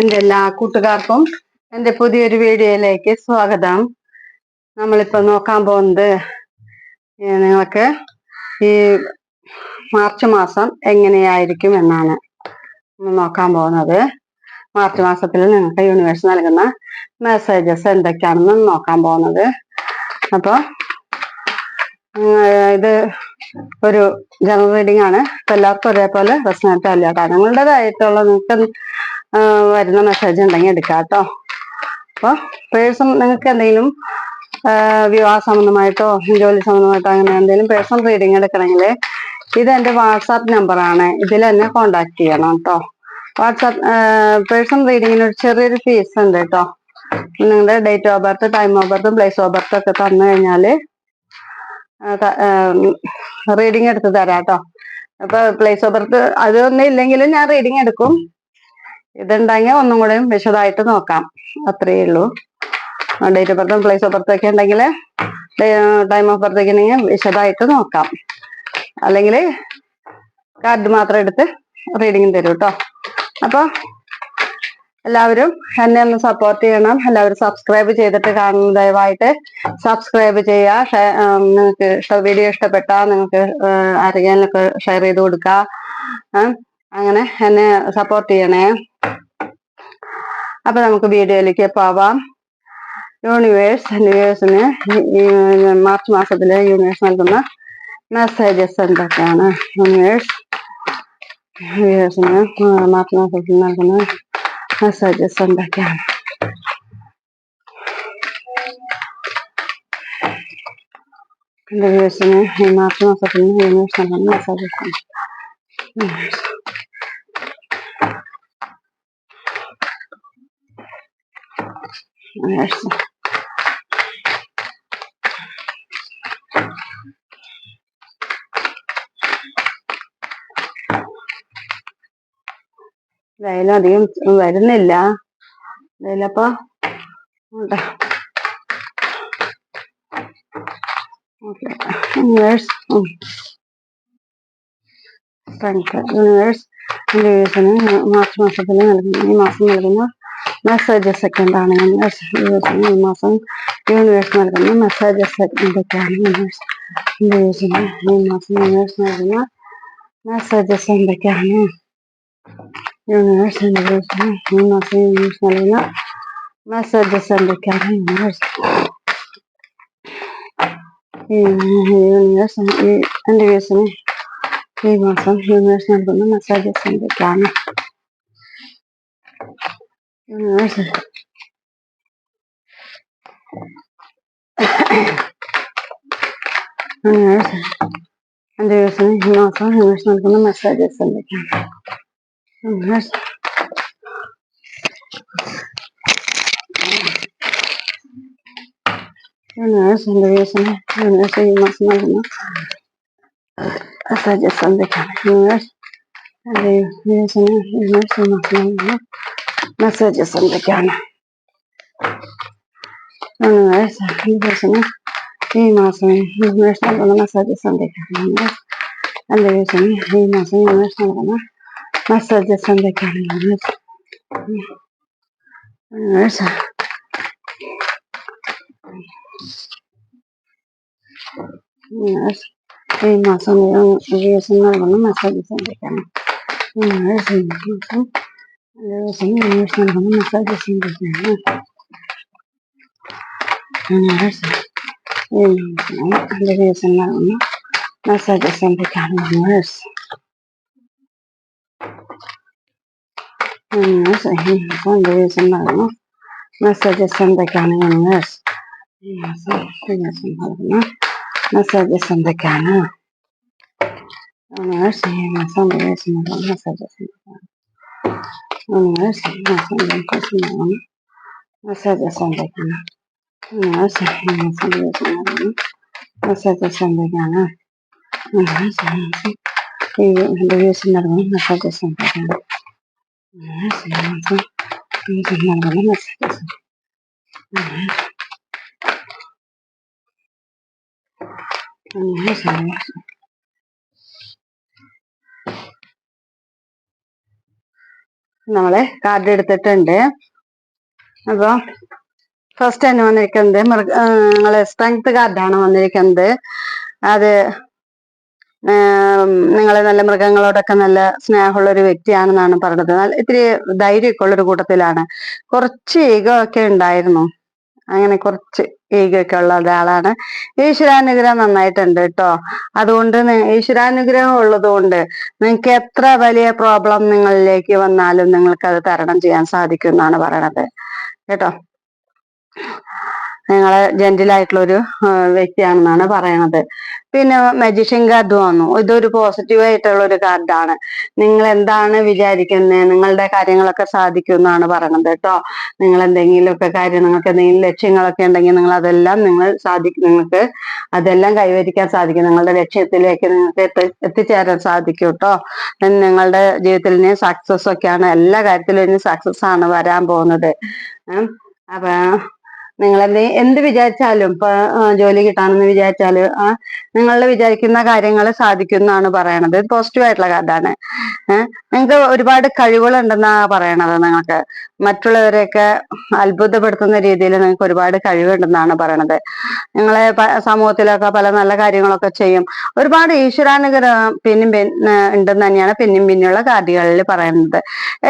എന്റെ എല്ലാ കൂട്ടുകാർക്കും എന്റെ പുതിയൊരു വീഡിയോയിലേക്ക് സ്വാഗതം. നമ്മളിപ്പോൾ നോക്കാൻ പോകുന്നത് നിങ്ങൾക്ക് ഈ മാർച്ച് മാസം എങ്ങനെയായിരിക്കും എന്നാണ് നോക്കാൻ പോകുന്നത്. മാർച്ച് മാസത്തിൽ നിങ്ങൾക്ക് യൂണിവേഴ്സ് നൽകുന്ന മെസ്സേജസ് എന്തൊക്കെയാണെന്ന് നോക്കാൻ പോകുന്നത്. അപ്പോൾ ഇത് ഒരു ജനറൽ റീഡിംഗ് ആണ്. ഇപ്പൊ എല്ലാവർക്കും ഒരേപോലെ കേട്ടോ നിങ്ങളുടേതായിട്ടുള്ള നിങ്ങൾക്ക് വരുന്ന മെസ്സേജ് ഉണ്ടെങ്കിൽ എടുക്കാം കേട്ടോ. അപ്പോൾ പേഴ്സൺ നിങ്ങൾക്ക് എന്തെങ്കിലും വിവാഹ സംബന്ധമായിട്ടോ ജോലി സംബന്ധമായിട്ടോ അങ്ങനെ എന്തെങ്കിലും പേഴ്സണൽ റീഡിംഗ് എടുക്കണമെങ്കിൽ ഇത് എന്റെ വാട്സാപ്പ് നമ്പറാണ് ഇതിൽ എന്നെ കോണ്ടാക്ട് ചെയ്യണം കേട്ടോ. വാട്സാപ്പ് പേഴ്സണൽ റീഡിങ്ങിന് ഒരു ചെറിയൊരു ഫീസ് ഉണ്ട് കേട്ടോ. നിങ്ങളുടെ date of birth time of birth place of birth ഒക്കെ തന്നു കഴിഞ്ഞാൽ റീഡിങ് എടുത്ത് തരാം കേട്ടോ അപ്പൊ പ്ലേസ് ഓഫ് ബർത്ത് അതൊന്നും ഇല്ലെങ്കിലും ഞാൻ റീഡിങ് എടുക്കും. ഇതുണ്ടെങ്കിൽ ഒന്നും കൂടെ വിശദമായിട്ട് നോക്കാം. അത്രയേ ഉള്ളൂ. ഡേറ്റ് ഓഫ് ബർത്തും പ്ലേസ് ഓഫ് ബർത്തും ഒക്കെ ഉണ്ടെങ്കിൽ ടൈം ഓഫ് ബർത്ത് ഒക്കെ വിശദമായിട്ട് നോക്കാം. അല്ലെങ്കിൽ കാർഡ് മാത്രം എടുത്ത് റീഡിങ് തരും കേട്ടോ അപ്പൊ എല്ലാവരും എന്നെ ഒന്ന് സപ്പോർട്ട് ചെയ്യണം. എല്ലാവരും സബ്സ്ക്രൈബ് ചെയ്തിട്ട് കാണുന്ന ദയവായിട്ട് സബ്സ്ക്രൈബ് ചെയ്യുക. നിങ്ങൾക്ക് വീഡിയോ ഇഷ്ടപ്പെട്ടാൽ നിങ്ങൾക്ക് അറിയാനൊക്കെ ഷെയർ ചെയ്ത് കൊടുക്കുക അങ്ങനെ എന്നെ സപ്പോർട്ട് ചെയ്യണേ. അപ്പൊ നമുക്ക് വീഡിയോയിലേക്ക് പോവാം. യൂണിവേഴ്സ് യൂണിവേഴ്സിന് മാർച്ച് മാസത്തിൽ യൂണിവേഴ്സ് നൽകുന്ന മെസ്സേജസ് എന്തൊക്കെയാണ്? യൂണിവേഴ്സ് യൂണിവേഴ്സിന് മാർച്ച് മാസത്തിൽ നൽകുന്ന മെസ്സേജസ് എന്തൊക്കെയാണ് യൂണിവേഴ്സിന് ഈ മാർച്ച് മാസത്തിൽ യൂണിവേഴ്സ് നൽകുന്ന മെസ്സേജസ് യൂണിവേഴ്സ് എന്തായാലും അധികം വരുന്നില്ല. universe-ന് മാർച്ച് മാസത്തിൽ നൽകുന്ന ഈ മാസം നൽകുന്ന മെസ്സേജ് സെക്കൻഡ് ആണ് യൂണിവേഴ്സ് ഈ മാസം യൂണിവേഴ്സ് നൽകുന്ന മെസ്സേജ് യൂണിവേഴ്സ് യൂണിവേഴ്സ് മെസ്സേജസ് എന്തൊക്കെയാണ് യൂണിവേഴ്സ് യൂണിവേഴ്സിന് ഈ മാസം യൂണിവേഴ്സ് നൽകുന്ന മെസ്സേജസ് എന്തൊക്കെയാണ്? യൂണിവേഴ്സ് ഈ യൂണിവേഴ്സ് ഈ എന്റെ വ്യൂസിന് ഈ മാസം യൂണിവേഴ്സ് നൽകുന്ന മെസ്സേജസ് എന്തൊക്കെയാണ് യൂണിവേഴ്സ് യൂണിവേഴ്സ് എന്റെ വ്യൂസിന് ഈ മാസം യൂണിവേഴ്സ് നൽകുന്ന മെസ്സേജസ് എന്തൊക്കെയാണ് യൂണിവേഴ്സ് യൂണിവേഴ്സ് എന്റെ വ്യൂസിന് യൂണിവേഴ്സ് ഈ മാസം നൽകുന്ന മെസ്സേജസ് എന്തൊക്കെയാണ് യൂണിവേഴ്സ് എന്റെ വ്യൂസിന് യൂണിവേഴ്സ് ഈ മാസം നൽകുന്ന മെസ്സേജസ് എന്തൊക്കെയാണ് യൂണിവേഴ്സ് യൂണിവേഴ്സിന് ഈ മാസം യൂണിവേഴ്സ് നൽകുന്ന മെസ്സേജസ് എന്തൊക്കെയാണ് യൂണിവേഴ്സ് എന്റെ വ്യൂസിന് ഈ മാസം യൂണിവേഴ്സ് നൽകുന്ന മെസ്സേജസ് എന്തൊക്കെയാണ് യൂണിവേഴ്സ് യൂണിവേഴ്സ് യൂണിവേഴ്സ് ഈ മാസം വ്യൂസിന് നൽകുന്ന മെസ്സേജസ് എന്തൊക്കെയാണ് യൂണിവേഴ്സ് ഈ മാസം വ്യൂസിന് യൂണിവേഴ്സ് നൽകുന്ന മെസ്സേജസ് എന്തൊക്കെയാണ് യൂണിവേഴ്സ് ഈ മാസം എന്റെ വ്യൂസിന് നൽകുന്ന മെസ്സേജസ് എന്തൊക്കെയാണ് യൂണിവേഴ്സ് യൂണിവേഴ്സ് ഈ മാസം എന്റെ വ്യൂസിന് നൽകുന്ന മെസ്സേജസ് എന്തൊക്കെയാണ് യൂണിവേഴ്സ് ഈ മാസം വ്യൂസിന് നൽകുന്ന മെസ്സേജസ് എന്തൊക്കെയാണ് യൂണിവേഴ്സ് ഈ മാസം എന്റെ വ്യൂസിന് നൽകുന്ന മെസ്സേജസ് എന്തൊക്കെയാണ് യൂണിവേഴ്സ് ഈ മാസം എന്റെ വ്യൂസിന് നൽകുന്ന മെസ്സേജസ് എന്തൊക്കെയാണ് യൂണിവേഴ്സ് ഈ മാസം എന്റെ വ്യൂസിന് നൽകുന്ന മെസ്സേജസ് നമ്മൾ കാർഡ് എടുത്തിട്ടുണ്ട്. അപ്പൊ ഫസ്റ്റ് തന്നെ വന്നിരിക്കുന്നത് മൃഗ നിങ്ങളെ സ്ട്രെങ്ത് കാർഡാണ് വന്നിരിക്കുന്നത്. അത് നിങ്ങൾ നല്ല മൃഗങ്ങളോടൊക്കെ നല്ല സ്നേഹമുള്ള ഒരു വ്യക്തിയാണെന്നാണ് പറഞ്ഞത്. ഇത്തിരി ധൈര്യമൊക്കെ ഉള്ളൊരു കൂട്ടത്തിലാണ്. കുറച്ച് ഈഗോ ഒക്കെ ഉണ്ടായിരുന്നു. അങ്ങനെ കുറച്ച് ഈഗോ ഒക്കെ ഉള്ള ഒരാളാണ്. ഈശ്വരാനുഗ്രഹം നന്നായിട്ടുണ്ട് കേട്ടോ. അതുകൊണ്ട് ഈശ്വരാനുഗ്രഹം ഉള്ളത് കൊണ്ട് നിങ്ങൾക്ക് എത്ര വലിയ പ്രോബ്ലം നിങ്ങളിലേക്ക് വന്നാലും നിങ്ങൾക്ക് അത് തരണം ചെയ്യാൻ സാധിക്കും എന്നാണ് പറയണത്. കേട്ടോ. നിങ്ങൾ ജെന്റിലായിട്ടുള്ള ഒരു വ്യക്തിയാണെന്നാണ് പറയണത്. പിന്നെ മജീഷ്യൻ കാർഡ് വന്നു. ഇതൊരു പോസിറ്റീവ് ആയിട്ടുള്ള ഒരു കാർഡാണ് നിങ്ങൾ എന്താണ് വിചാരിക്കുന്നത് നിങ്ങളുടെ കാര്യങ്ങളൊക്കെ സാധിക്കും എന്നാണ് പറയണത് കേട്ടോ. നിങ്ങൾ എന്തെങ്കിലുമൊക്കെ കാര്യം നിങ്ങൾക്ക് എന്തെങ്കിലും ലക്ഷ്യങ്ങളൊക്കെ ഉണ്ടെങ്കിൽ നിങ്ങൾ അതെല്ലാം നിങ്ങൾ സാധിക്കും നിങ്ങൾക്ക് അതെല്ലാം കൈവരിക്കാൻ സാധിക്കും. നിങ്ങളുടെ ലക്ഷ്യത്തിലേക്ക് നിങ്ങൾക്ക് എത്തി എത്തിച്ചേരാൻ സാധിക്കും കേട്ടോ. നിങ്ങളുടെ ജീവിതത്തിൽ ഇനി സക്സസ് ഒക്കെയാണ്. എല്ലാ കാര്യത്തിലും ഇനി സക്സസ് ആണ് വരാൻ പോകുന്നത്. അപ്പൊ നിങ്ങൾ എന്ത് എന്ത് വിചാരിച്ചാലും ഇപ്പൊ ജോലി കിട്ടാണെന്ന് വിചാരിച്ചാൽ ആ നിങ്ങൾ വിചാരിക്കുന്ന കാര്യങ്ങൾ സാധിക്കും എന്നാണ് പറയണത് പോസിറ്റീവ് ആയിട്ടുള്ള കാര്യമാണ്. ഏഹ് നിങ്ങൾക്ക് ഒരുപാട് കഴിവുകൾ ഉണ്ടെന്നാ പറയണത് നിങ്ങൾക്ക് മറ്റുള്ളവരെയൊക്കെ അത്ഭുതപ്പെടുത്തുന്ന രീതിയിൽ നിങ്ങൾക്ക് ഒരുപാട് കഴിവുണ്ടെന്നാണ് പറയണത്. നിങ്ങളെ സമൂഹത്തിലൊക്കെ പല നല്ല കാര്യങ്ങളൊക്കെ ചെയ്യും. ഒരുപാട് ഈശ്വരാനുഗ്രഹം പിന്നും പിന്നെ ഉണ്ടെന്ന് തന്നെയാണ് പിന്നും പിന്നെയുള്ള കാർഡുകളിൽ പറയുന്നത്.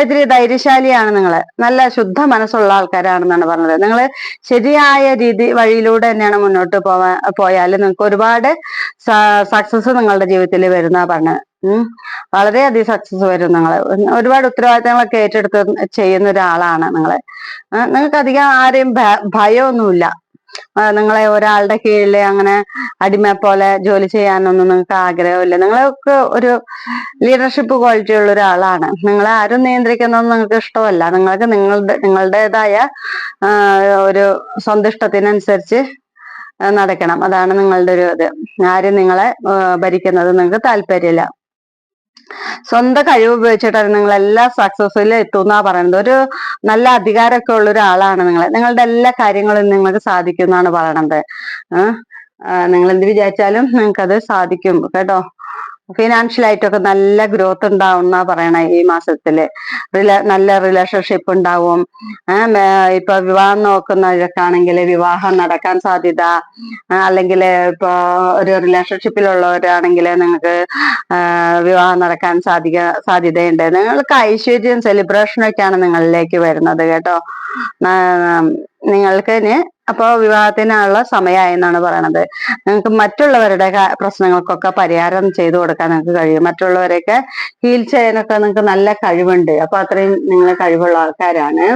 ഇത്തിരി ധൈര്യശാലിയാണ് നിങ്ങൾ നല്ല ശുദ്ധ മനസ്സുള്ള ആൾക്കാരാണെന്നാണ് പറഞ്ഞത്. നിങ്ങൾ ശരിയായ രീതി വഴിയിലൂടെ തന്നെയാണ് മുന്നോട്ട് പോവാ പോയാൽ നിങ്ങൾക്ക് ഒരുപാട് സക്സസ് നിങ്ങളുടെ ജീവിതത്തിൽ വരുന്ന പറഞ്ഞത് വളരെയധികം സക്സസ് വരും നിങ്ങൾ ഒരുപാട് ഉത്തരവാദിത്തങ്ങളൊക്കെ ഏറ്റെടുത്ത് ചെയ്യുന്ന ഒരാളാണ് നിങ്ങൾ നിങ്ങൾക്ക് അധികം ആരെയും ഭയമൊന്നുമില്ല. നിങ്ങളെ ഒരാളുടെ കീഴിൽ അങ്ങനെ അടിമ പോലെ ജോലി ചെയ്യാനൊന്നും നിങ്ങൾക്ക് ആഗ്രഹമില്ല. നിങ്ങൾക്ക് ഒരു ലീഡർഷിപ്പ് ക്വാളിറ്റി ഉള്ള ഒരാളാണ്. നിങ്ങളെ ആരും നിയന്ത്രിക്കുന്നതൊന്നും നിങ്ങൾക്ക് ഇഷ്ടമല്ല. നിങ്ങൾക്ക് നിങ്ങളുടെ നിങ്ങളുടേതായ ഒരു സ്വന്തിഷ്ടത്തിനനുസരിച്ച് നടക്കണം. അതാണ് നിങ്ങളുടെ ഒരു ഇത്. ആരും നിങ്ങളെ ഭരിക്കുന്നത് നിങ്ങൾക്ക് താല്പര്യമില്ല. സ്വന്തം കഴിവ് ഉപയോഗിച്ചിട്ടാണ് നിങ്ങൾ എല്ലാ സക്സസ്സിൽ എത്തുന്നാ പറയുന്നത്. ഒരു നല്ല അധികാരമൊക്കെ ഉള്ള ഒരാളാണ് നിങ്ങൾ നിങ്ങളുടെ എല്ലാ കാര്യങ്ങളും നിങ്ങൾക്ക് സാധിക്കും എന്നാണ് പറയണത്. നിങ്ങൾ എന്ത് വിചാരിച്ചാലും നിങ്ങൾക്ക് അത് സാധിക്കും. കേട്ടോ? ഫിനാൻഷ്യൽ ആയിട്ടൊക്കെ നല്ല ഗ്രോത്ത് ഉണ്ടാവും എന്നാ പറയണ ഈ മാസത്തിൽ. റില- നല്ല റിലേഷൻഷിപ്പ് ഉണ്ടാവും. ഇപ്പൊ വിവാഹം നോക്കുന്നവരൊക്കെ ആണെങ്കിൽ വിവാഹം നടക്കാൻ സാധ്യത അല്ലെങ്കിൽ ഇപ്പൊ ഒരു റിലേഷൻഷിപ്പിലുള്ളവരാണെങ്കിൽ നിങ്ങൾക്ക് വിവാഹം നടക്കാൻ സാധിക്ക സാധ്യതയുണ്ട്. നിങ്ങൾക്ക് ഐശ്വര്യം സെലിബ്രേഷൻ ഒക്കെയാണ് നിങ്ങളിലേക്ക് വരുന്നത് കേട്ടോ. നിങ്ങൾക്ക് ഇനി അപ്പൊ വിവാഹത്തിനുള്ള സമയമായി എന്നാണ് പറയണത്. നിങ്ങൾക്ക് മറ്റുള്ളവരുടെ പ്രശ്നങ്ങൾക്കൊക്കെ പരിഹാരം ചെയ്തു കൊടുക്കാൻ നിങ്ങൾക്ക് കഴിയും. മറ്റുള്ളവരെയൊക്കെ ഹീൽ ചെയ്യാനൊക്കെ നിങ്ങൾക്ക് നല്ല കഴിവുണ്ട്. അപ്പൊ അത്രയും നിങ്ങൾ കഴിവുള്ള ആൾക്കാരാണ്.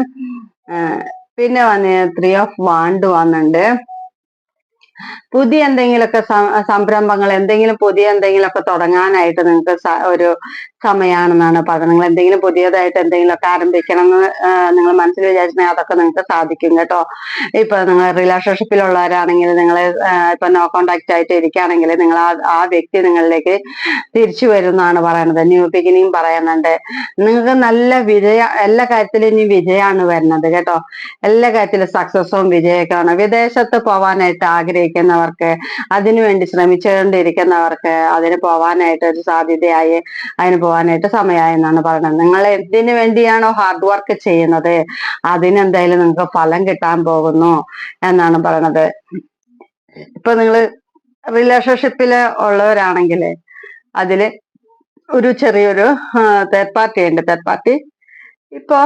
പിന്നെ വന്ന് ത്രീ ഓഫ് വാണ്ട് വന്നിട്ടുണ്ട് പുതിയ എന്തെങ്കിലുമൊക്കെ സംരംഭങ്ങൾ എന്തെങ്കിലും പുതിയ എന്തെങ്കിലുമൊക്കെ തുടങ്ങാനായിട്ട് നിങ്ങൾക്ക് ഒരു സമയമാണെന്നാണ് പറഞ്ഞത് നിങ്ങൾ എന്തെങ്കിലും പുതിയതായിട്ട് എന്തെങ്കിലുമൊക്കെ ആരംഭിക്കണം എന്ന് നിങ്ങൾ മനസ്സിൽ വിചാരിച്ചിട്ടുണ്ടെങ്കിൽ അതൊക്കെ നിങ്ങൾക്ക് സാധിക്കും കേട്ടോ. ഇപ്പൊ നിങ്ങൾ റിലേഷൻഷിപ്പിലുള്ളവരാണെങ്കിൽ നിങ്ങൾ ഇപ്പൊ നോ കോണ്ടാക്ട് ആയിട്ട് ഇരിക്കുകയാണെങ്കിൽ നിങ്ങൾ ആ ആ വ്യക്തി നിങ്ങളിലേക്ക് തിരിച്ചു വരുന്നതാണ് പറയുന്നത്. ന്യൂ ബിഗിനിങ് പറയുന്നുണ്ട്. നിങ്ങൾക്ക് നല്ല വിജയ എല്ലാ കാര്യത്തിലും ഇനി വിജയമാണ് വരുന്നത് കേട്ടോ. എല്ലാ കാര്യത്തിലും സക്സസും വിജയമൊക്കെയാണ്. വിദേശത്ത് പോവാനായിട്ട് ആഗ്രഹിക്കുന്നവർക്ക് അതിനുവേണ്ടി ശ്രമിച്ചുകൊണ്ടിരിക്കുന്നവർക്ക് അതിന് പോവാനായിട്ട് ഒരു സാധ്യതയായി. അതിന് പോവാനായിട്ട് സമയമായി എന്നാണ് പറയുന്നത്. നിങ്ങൾ എന്തിനു വേണ്ടിയാണോ ഹാർഡ് വർക്ക് ചെയ്യുന്നത്? അതിനെന്തായാലും നിങ്ങൾക്ക് ഫലം കിട്ടാൻ പോകുന്നു എന്നാണ് പറയുന്നത്. ഇപ്പൊ നിങ്ങൾ റിലേഷൻഷിപ്പിൽ ഉള്ളവരാണെങ്കിൽ അതിൽ ഒരു ചെറിയൊരു തേർഡ് പാർട്ടി ഉണ്ട്. തേർഡ് പാർട്ടി ഇപ്പൊ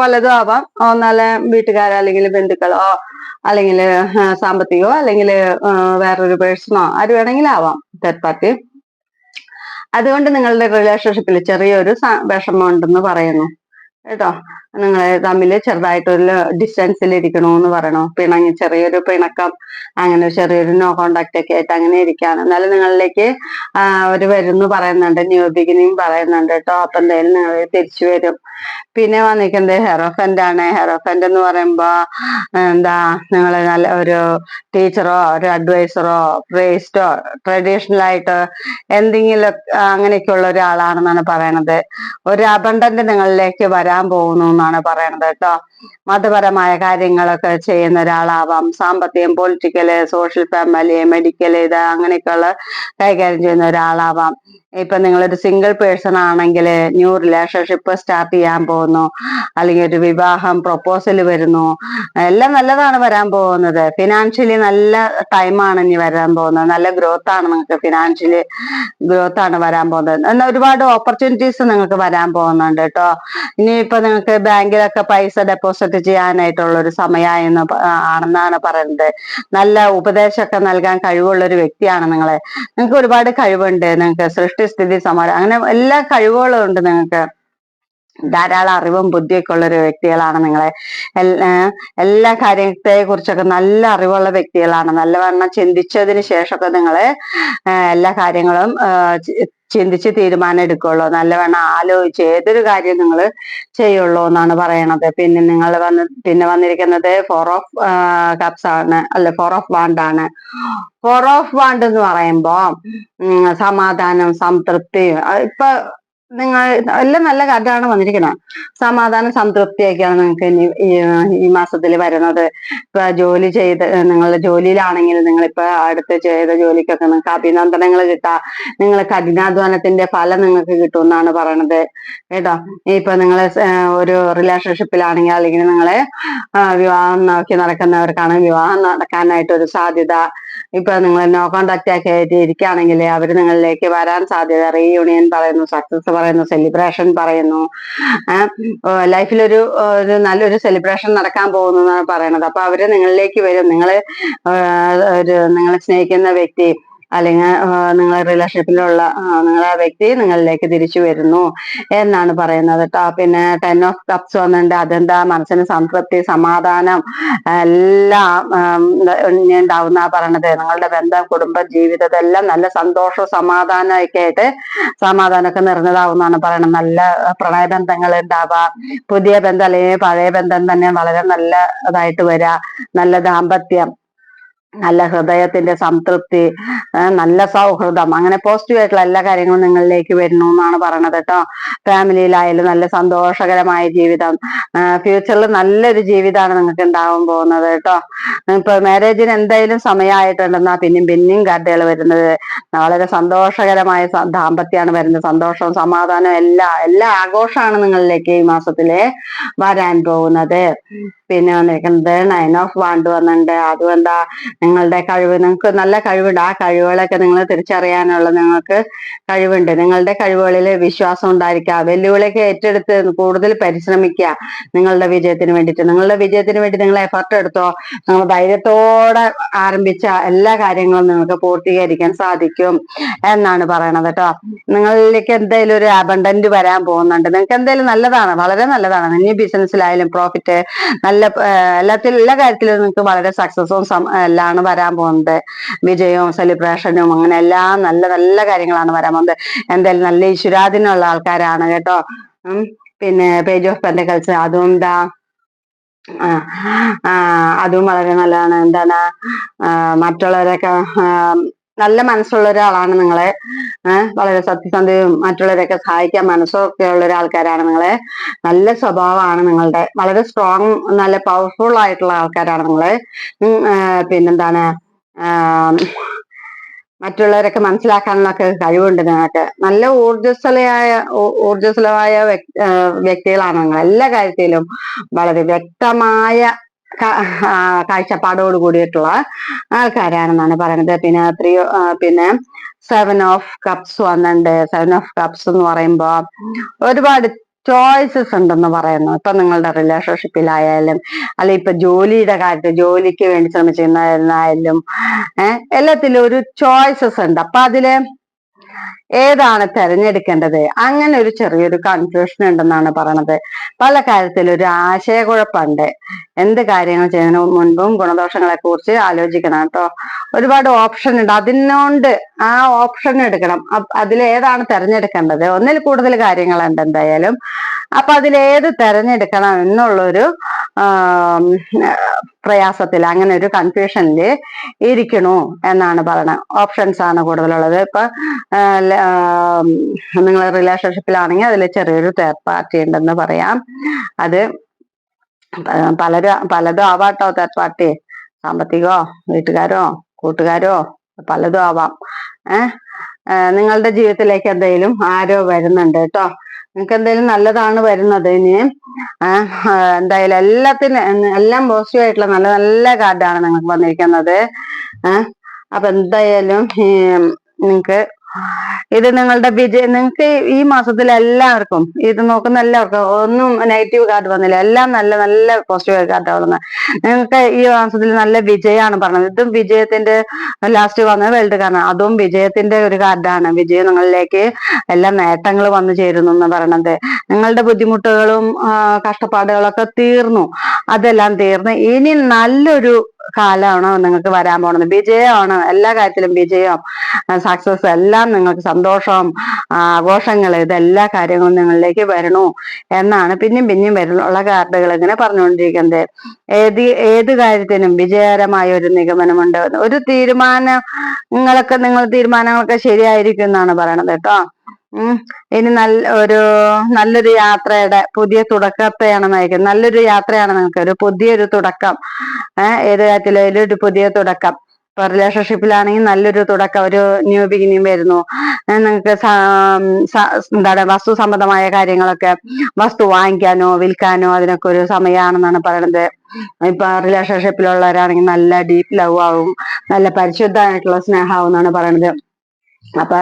പലതും ആവാം. ഒന്നല്ല വീട്ടുകാരോ അല്ലെങ്കിൽ ബന്ധുക്കളോ അല്ലെങ്കിൽ സാമ്പത്തികമോ അല്ലെങ്കിൽ വേറൊരു പേഴ്സണോ ആര് വേണമെങ്കിലും ആവാം. തേർഡ് പാർട്ടി അതുകൊണ്ട് നിങ്ങളുടെ റിലേഷൻഷിപ്പിൽ ചെറിയൊരു വിഷമം ഉണ്ടെന്ന് പറയുന്നു. കേട്ടോ? നിങ്ങൾ തമ്മിൽ ചെറുതായിട്ടൊരു ഡിസ്റ്റൻസിൽ ഇരിക്കണമെന്ന് പറയണോ? പിണങ്ങി ചെറിയൊരു പിണക്കം അങ്ങനെ ചെറിയൊരു നോ കോണ്ടാക്ട് ഒക്കെ ആയിട്ട് അങ്ങനെ ഇരിക്കാണ്. എന്നാലും നിങ്ങളിലേക്ക് ആ, അവർ വരുന്നു പറയുന്നുണ്ട്. ന്യൂ ബിഗിനിങ് പറയുന്നുണ്ട് കേട്ടോ. അപ്പൊ എന്തായാലും നിങ്ങൾ തിരിച്ചു വരും. പിന്നെ വന്നിരിക്കുന്നത് ഹെറോഫന്റ് ആണ്. ഹെറോഫന്റ് എന്ന് പറയുമ്പോ എന്താ നിങ്ങൾ നല്ല ഒരു ടീച്ചറോ ഒരു അഡ്വൈസറോ പ്രേസ്റ്റോ ട്രഡീഷണൽ ആയിട്ട് എന്തെങ്കിലും അങ്ങനെയൊക്കെ ഉള്ള ഒരാളാണെന്നാണ് പറയണത്. ഒരു അബണ്ടന്റ് നിങ്ങളിലേക്ക് വരാൻ പോകുന്നു എന്നാണ് പറയണത് കേട്ടോ. മതപരമായ കാര്യങ്ങളൊക്കെ ചെയ്യുന്ന ഒരാളാവാം. സാമ്പത്തികം പൊളിറ്റിക്കൽ സോഷ്യൽ ഫാമിലി മെഡിക്കൽ ഇത് അങ്ങനെയൊക്കെയുള്ള കൈകാര്യം ചെയ്യുന്ന ഒരാളാവാം. ഇപ്പൊ നിങ്ങളൊരു സിംഗിൾ പേഴ്സൺ ആണെങ്കിൽ ന്യൂ റിലേഷൻഷിപ്പ് സ്റ്റാർട്ട് ചെയ്യാൻ പോകുന്നു. അല്ലെങ്കിൽ ഒരു വിവാഹം പ്രൊപ്പോസൽ വരുന്നു. എല്ലാം നല്ലതാണ് വരാൻ പോകുന്നത്. ഫിനാൻഷ്യലി നല്ല ടൈമാണ് ഇനി വരാൻ പോകുന്നത്. നല്ല ഗ്രോത്ത് ആണ് നിങ്ങൾക്ക് ഫിനാൻഷ്യലി ഗ്രോത്ത് ആണ് വരാൻ പോകുന്നത്. എന്നാൽ ഒരുപാട് ഓപ്പർച്യൂണിറ്റീസ് നിങ്ങൾക്ക് വരാൻ പോകുന്നുണ്ട് കേട്ടോ. ഇനിയിപ്പോ നിങ്ങൾക്ക് ബാങ്കിലൊക്കെ പൈസ ഡെപ്പോസിറ്റ് ചെയ്യാനായിട്ടുള്ള ഒരു സമയമായെന്ന് ആണെന്നാണ് പറയുന്നത് നല്ല ഉപദേശമൊക്കെ നൽകാൻ കഴിവുള്ള ഒരു വ്യക്തിയാണ് നിങ്ങളെ. നിങ്ങൾക്ക് ഒരുപാട് കഴിവുണ്ട്. നിങ്ങൾക്ക് സൃഷ്ടിസ്ഥിതി സമാധാനം അങ്ങനെ എല്ലാ കഴിവുകളും ഉണ്ട് നിങ്ങൾക്ക്. ധാരാളം അറിവും ബുദ്ധിയൊക്കെ ഉള്ള ഒരു വ്യക്തികളാണ് നിങ്ങളെ. എല്ലാ കാര്യത്തെ കുറിച്ചൊക്കെ നല്ല അറിവുള്ള വ്യക്തികളാണ്. നല്ലവണ്ണം ചിന്തിച്ചതിന് ശേഷമൊക്കെ നിങ്ങൾ എല്ലാ കാര്യങ്ങളും ചിന്തിച്ച് തീരുമാനം എടുക്കുള്ളൂ. നല്ലവണ്ണം ആലോചിച്ച് ഏതൊരു കാര്യം നിങ്ങൾ ചെയ്യുള്ളൂ എന്നാണ് പറയണത്. പിന്നെ നിങ്ങൾ വന്ന് പിന്നെ വന്നിരിക്കുന്നത് ഫോർ ഓഫ് കപ്സ് ആണ്. അല്ല ഫോർ ഓഫ് വാണ്ടാണ് ഫോർ ഓഫ് വാണ്ട് എന്ന് പറയുമ്പോ ഉം, സമാധാനം സംതൃപ്തി ഇപ്പൊ നിങ്ങൾ എല്ലാം നല്ല കാര്യമാണ് വന്നിരിക്കുന്നത്. സമാധാനം സംതൃപ്തിയൊക്കെയാണ് നിങ്ങൾക്ക് ഇനി ഈ ഈ മാസത്തിൽ വരുന്നത്. ഇപ്പൊ ജോലി ചെയ്ത് നിങ്ങളുടെ ജോലിയിലാണെങ്കിൽ നിങ്ങളിപ്പോ അടുത്ത് ചെയ്ത ജോലിക്കൊക്കെ നിങ്ങൾക്ക് അഭിനന്ദനങ്ങൾ കിട്ടാ. നിങ്ങൾ കഠിനാധ്വാനത്തിന്റെ ഫലം നിങ്ങൾക്ക് കിട്ടും എന്നാണ് പറയണത്. കേട്ടോ? ഇപ്പൊ നിങ്ങൾ ഒരു റിലേഷൻഷിപ്പിലാണെങ്കിൽ അല്ലെങ്കിൽ നിങ്ങളെ വിവാഹം നോക്കി നടക്കുന്നവർക്കാണ് വിവാഹം നടക്കാനായിട്ട് ഒരു സാധ്യത. ഇപ്പൊ നിങ്ങൾ നോ കോണ്ടാക്ട് ഒക്കെ ആയിട്ട് ഇരിക്കുകയാണെങ്കിൽ അവർ നിങ്ങളിലേക്ക് വരാൻ സാധ്യത റീയൂണിയൻ പറയുന്നു സക്സസ് പറയുന്നു സെലിബ്രേഷൻ പറയുന്നു. ലൈഫിലൊരു ഒരു ഒരു നല്ലൊരു സെലിബ്രേഷൻ നടക്കാൻ പോകുന്നു എന്നാണ് പറയണത്. അപ്പൊ അവർ നിങ്ങളിലേക്ക് വരും. നിങ്ങൾ ഒരു നിങ്ങളെ സ്നേഹിക്കുന്ന വ്യക്തി അല്ലെങ്കിൽ നിങ്ങളെ റിലേഷൻഷിപ്പിലുള്ള നിങ്ങളെ വ്യക്തി നിങ്ങളിലേക്ക് തിരിച്ചു വരുന്നു എന്നാണ് പറയുന്നത് കേട്ടോ പിന്നെ ടെൻ ഓഫ് കപ്സ് വന്നിട്ടുണ്ട്. അതെന്താ? മനസ്സിന് സംതൃപ്തി സമാധാനം എല്ലാം ഉണ്ടാവുന്ന പറയണത്. നിങ്ങളുടെ ബന്ധം കുടുംബ ജീവിതം എല്ലാം നല്ല സന്തോഷവും സമാധാനം ഒക്കെ ആയിട്ട് സമാധാനമൊക്കെ നിറഞ്ഞതാവുന്നതാണ് പറയണത്. നല്ല പ്രണയബന്ധങ്ങൾ ഉണ്ടാവുക. പുതിയ ബന്ധം അല്ലെങ്കിൽ പഴയ ബന്ധം തന്നെ വളരെ നല്ലതായിട്ട് വരിക. നല്ല ദാമ്പത്യം നല്ല ഹൃദയത്തിന്റെ സംതൃപ്തി നല്ല സൗഹൃദം അങ്ങനെ പോസിറ്റീവ് ആയിട്ടുള്ള എല്ലാ കാര്യങ്ങളും നിങ്ങളിലേക്ക് വരുന്നു എന്നാണ് പറയണത് കേട്ടോ. ഫാമിലിയിലായാലും നല്ല സന്തോഷകരമായ ജീവിതം ഫ്യൂച്ചറിൽ നല്ലൊരു ജീവിതമാണ് നിങ്ങൾക്ക് ഉണ്ടാവാൻ പോകുന്നത് കേട്ടോ. ഇപ്പൊ മാരേജിന് എന്തായാലും സമയമായിട്ടുണ്ടെന്നാ പിന്നെയും പിന്നെയും കാർഡുകൾ വരുന്നത്. വളരെ സന്തോഷകരമായ ദാമ്പത്യമാണ് വരുന്നത്. സന്തോഷവും സമാധാനവും എല്ലാ എല്ലാ ആഘോഷമാണ് നിങ്ങളിലേക്ക് ഈ മാസത്തിൽ വരാൻ പോകുന്നത്. പിന്നെ വന്നിരിക്കുന്നത് നയൻ ഓഫ് വാണ്ട് വന്നിട്ടുണ്ട് അതുകൊണ്ടാ നിങ്ങളുടെ കഴിവ് നിങ്ങൾക്ക് നല്ല കഴിവുണ്ട്. ആ കഴിവുകളൊക്കെ നിങ്ങൾ തിരിച്ചറിയാനുള്ള നിങ്ങൾക്ക് കഴിവുണ്ട്. നിങ്ങളുടെ കഴിവുകളിൽ വിശ്വാസം ഉണ്ടായിരിക്കുക. വെല്ലുവിളിയൊക്കെ ഏറ്റെടുത്ത് കൂടുതൽ പരിശ്രമിക്കുക നിങ്ങളുടെ വിജയത്തിന് വേണ്ടിയിട്ട്. നിങ്ങളുടെ വിജയത്തിന് വേണ്ടി നിങ്ങൾ എഫർട്ട് എടുത്തോ നിങ്ങൾ ധൈര്യത്തോടെ ആരംഭിച്ച എല്ലാ കാര്യങ്ങളും നിങ്ങൾക്ക് പൂർത്തീകരിക്കാൻ സാധിക്കും എന്നാണ് പറയണത് കേട്ടോ. നിങ്ങളിലേക്ക് എന്തെങ്കിലും ഒരു അബണ്ടന്റ് വരാൻ പോകുന്നുണ്ട്. നിങ്ങൾക്ക് എന്തെങ്കിലും നല്ലതാണ് വളരെ നല്ലതാണ്. ഇനി ബിസിനസ്സിലായാലും പ്രോഫിറ്റ് നല്ല ഏർ എല്ലാത്തിൽ എല്ലാ കാര്യത്തിലും നിങ്ങൾക്ക് വളരെ സക്സസും എല്ലാം വരാൻ പോകുന്നത് വിജയവും സെലിബ്രേഷനും അങ്ങനെ എല്ലാം നല്ല നല്ല കാര്യങ്ങളാണ് വരാൻ പോകുന്നത് എന്തായാലും നല്ല ഈശ്വരാധീനമുള്ള ആൾക്കാരാണ് കേട്ടോ. പിന്നെ പേജ് ഓഫ് പെൻഡക്കൽസ് അതും എന്താ അതും വളരെ നല്ലതാണ്. എന്താണ് മറ്റുള്ളവരൊക്കെ നല്ല മനസ്സുള്ള ഒരാളാണ് നിങ്ങളെ. വളരെ സത്യസന്ധയും മറ്റുള്ളവരെയൊക്കെ സഹായിക്കാൻ മനസ്സൊക്കെ ഉള്ള ഒരാൾക്കാരാണ് നിങ്ങളെ. നല്ല സ്വഭാവമാണ് നിങ്ങളുടെ. വളരെ സ്ട്രോങ് നല്ല പവർഫുൾ ആയിട്ടുള്ള ആൾക്കാരാണ് നിങ്ങൾ. പിന്നെന്താണ്? മറ്റുള്ളവരൊക്കെ മനസ്സിലാക്കാനുള്ളൊക്കെ കഴിവുണ്ട് നിങ്ങൾക്ക്. നല്ല ഊർജസ്വലയായ ഊർജസ്വലമായ വ്യക്തികളാണ് നിങ്ങൾ എല്ലാ കാര്യത്തിലും വളരെ വ്യക്തമായ കാഴ്ചപ്പാടോട് കൂടിയിട്ടുള്ള ആൾക്കാരാണെന്നാണ് പറയുന്നത്. പിന്നെ ത്രീ പിന്നെ സെവൻ ഓഫ് കപ്സ് വന്നിട്ടുണ്ട് സെവൻ ഓഫ് കപ്സ് എന്ന് പറയുമ്പോ ഒരുപാട് ചോയ്സസ് ഉണ്ടെന്ന് പറയുന്നു. ഇപ്പൊ നിങ്ങളുടെ റിലേഷൻഷിപ്പിലായാലും അല്ലെ ഇപ്പൊ ജോലിയുടെ കാര്യത്തിൽ ജോലിക്ക് വേണ്ടി ശ്രമിച്ചിരുന്നായാലും എല്ലാത്തിലും ഒരു ചോയ്സസ് ഉണ്ട്. അപ്പൊ അതിൽ ഏതാണ് തെരഞ്ഞെടുക്കേണ്ടത്? അങ്ങനെ ഒരു ചെറിയൊരു കൺഫ്യൂഷൻ ഉണ്ടെന്നാണ് പറയണത്. പല കാര്യത്തിൽ ഒരു ആശയക്കുഴപ്പമുണ്ട്. എന്ത് കാര്യങ്ങൾ ചെയ്യുന്നതിന് മുൻപും ഗുണദോഷങ്ങളെ കുറിച്ച് ആലോചിക്കണം കേട്ടോ. ഒരുപാട് ഓപ്ഷൻ ഉണ്ട്. അതിനോണ്ട് ആ ഓപ്ഷൻ എടുക്കണം. അതിൽ ഏതാണ് തെരഞ്ഞെടുക്കേണ്ടത്? ഒന്നിൽ കൂടുതൽ കാര്യങ്ങളുണ്ട് എന്തായാലും. അപ്പൊ അതിലേത് തെരഞ്ഞെടുക്കണം എന്നുള്ളൊരു പ്രയാസത്തിൽ അങ്ങനെ ഒരു കൺഫ്യൂഷനിൽ ഇരിക്കണു എന്നാണ് പറയുന്നത്. ഓപ്ഷൻസ് ആണ് കൂടുതലുള്ളത്. ഇപ്പൊ നിങ്ങൾ റിലേഷൻഷിപ്പിലാണെങ്കിൽ അതിൽ ചെറിയൊരു തേർഡ് പാർട്ടി ഉണ്ടെന്ന് പറയാം. അത് പലരും പലതും ആവാട്ടോ തേർഡ് പാർട്ടി സാമ്പത്തികോ വീട്ടുകാരോ കൂട്ടുകാരോ പലതും ആവാം. ഏഹ് നിങ്ങളുടെ ജീവിതത്തിലേക്ക് എന്തെങ്കിലും ആരോ വരുന്നുണ്ട് കേട്ടോ. നിങ്ങൾക്ക് എന്തെങ്കിലും നല്ലതാണ് വരുന്നത് ഇനി. എന്തായാലും എല്ലാത്തിനും എല്ലാം പോസിറ്റീവ് ആയിട്ടുള്ള നല്ല നല്ല കാർഡാണ് നിങ്ങൾക്ക് വന്നിരിക്കുന്നത്. അപ്പൊ എന്തായാലും നിങ്ങക്ക് ഇത് നിങ്ങളുടെ വിജയം. നിങ്ങൾക്ക് ഈ മാസത്തിൽ എല്ലാവർക്കും ഇത് നോക്കുന്ന എല്ലാവർക്കും ഒന്നും നെഗറ്റീവ് കാർഡ് വന്നില്ല. എല്ലാം നല്ല നല്ല പോസിറ്റീവ് കാർഡാണ് വന്നത് നിങ്ങൾക്ക് ഈ മാസത്തിൽ നല്ല വിജയമാണ് പറഞ്ഞത്. ഇതും വിജയത്തിന്റെ ലാസ്റ്റ് വന്ന വേൾഡ് കാർഡാണ് അതും വിജയത്തിന്റെ ഒരു കാർഡാണ് വിജയം നിങ്ങളിലേക്ക് എല്ലാ നേട്ടങ്ങൾ വന്നു ചേരുന്നു എന്ന് പറയണത്. നിങ്ങളുടെ ബുദ്ധിമുട്ടുകളും കഷ്ടപ്പാടുകളൊക്കെ തീർന്നു. അതെല്ലാം തീർന്ന്. ഇനി നല്ലൊരു കാലമാണ് നിങ്ങൾക്ക് വരാൻ പോണത്? വിജയമാണ്? എല്ലാ കാര്യത്തിലും വിജയം സക്സസ് എല്ലാം നിങ്ങൾക്ക് സന്തോഷം ആഘോഷങ്ങൾ ഇതെല്ലാ കാര്യങ്ങളും നിങ്ങളിലേക്ക് വരണു എന്നാണ് പിന്നെയും പിന്നെയും വരുന്നുള്ള കാർഡുകൾ ഇങ്ങനെ പറഞ്ഞുകൊണ്ടിരിക്കുന്നത്. ഏത് ഏത് കാര്യത്തിനും വിജയകരമായ ഒരു നിഗമനമുണ്ട്. ഒരു തീരുമാനങ്ങളൊക്കെ നിങ്ങൾ തീരുമാനങ്ങളൊക്കെ ശരിയായിരിക്കും എന്നാണ് പറയണത് കേട്ടോ. ഇനി നല്ല ഒരു നല്ലൊരു യാത്രയുടെ പുതിയ തുടക്കത്തെയാണ് നയിക്കുന്നത്. നല്ലൊരു യാത്രയാണ് നിങ്ങൾക്ക് ഒരു പുതിയൊരു തുടക്കം. ഏഹ് ഏത് കാര്യത്തിലും ഒരു പുതിയ തുടക്കം. ഇപ്പൊ റിലേഷൻഷിപ്പിലാണെങ്കിൽ നല്ലൊരു തുടക്കം ഒരു ന്യൂ ബിഗിനിങ് വരുന്നു. നിങ്ങൾക്ക് എന്താണ് വസ്തു സംബന്ധമായ കാര്യങ്ങളൊക്കെ വസ്തു വാങ്ങിക്കാനോ വിൽക്കാനോ അതിനൊക്കെ ഒരു സമയമാണെന്നാണ് പറയുന്നത് ഇപ്പൊ റിലേഷൻഷിപ്പിലുള്ളവരാണെങ്കിൽ നല്ല ഡീപ്പ് ലവ് ആവും. നല്ല പരിശുദ്ധമായിട്ടുള്ള സ്നേഹമാവും എന്നാണ് പറയണത്. അപ്പൊ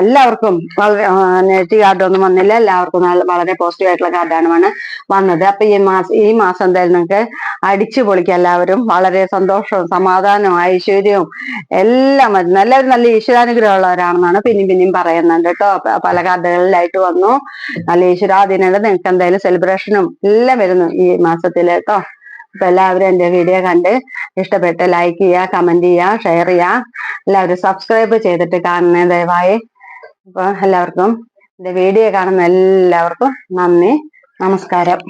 എല്ലാവർക്കും വളരെ നെഗറ്റീവ് കാർഡൊന്നും വന്നില്ല. എല്ലാവർക്കും വളരെ പോസിറ്റീവ് ആയിട്ടുള്ള കാർഡാണ് വന്ന് വന്നത്. അപ്പൊ ഈ മാസം ഈ മാസം എന്തായാലും നിങ്ങൾക്ക് അടിച്ചു പൊളിക്കുക എല്ലാവരും. വളരെ സന്തോഷവും സമാധാനവും ഐശ്വര്യവും എല്ലാം മതി എല്ലാവരും നല്ല ഈശ്വരാനുഗ്രഹം ഉള്ളവരാണെന്നാണ് പിന്നെയും പിന്നെയും പറയുന്നുണ്ട് കേട്ടോ. പല കാർഡുകളിലായിട്ട് വന്നു. നല്ല ഈശ്വരാധീനമുണ്ട് നിങ്ങൾക്ക് എന്തായാലും സെലിബ്രേഷനും എല്ലാം വരുന്നു ഈ മാസത്തിൽ കേട്ടോ. അപ്പൊ എല്ലാവരും എന്റെ വീഡിയോ കണ്ട് ഇഷ്ടപ്പെട്ട് ലൈക്ക് ചെയ്യുക കമന്റ് ചെയ്യുക ഷെയർ ചെയ്യുക. എല്ലാവരും സബ്സ്ക്രൈബ് ചെയ്തിട്ട് കാണണേ ദയവായി. അപ്പൊ എല്ലാവർക്കും എന്റെ വീഡിയോ കാണുന്ന എല്ലാവർക്കും നന്ദി. നമസ്കാരം.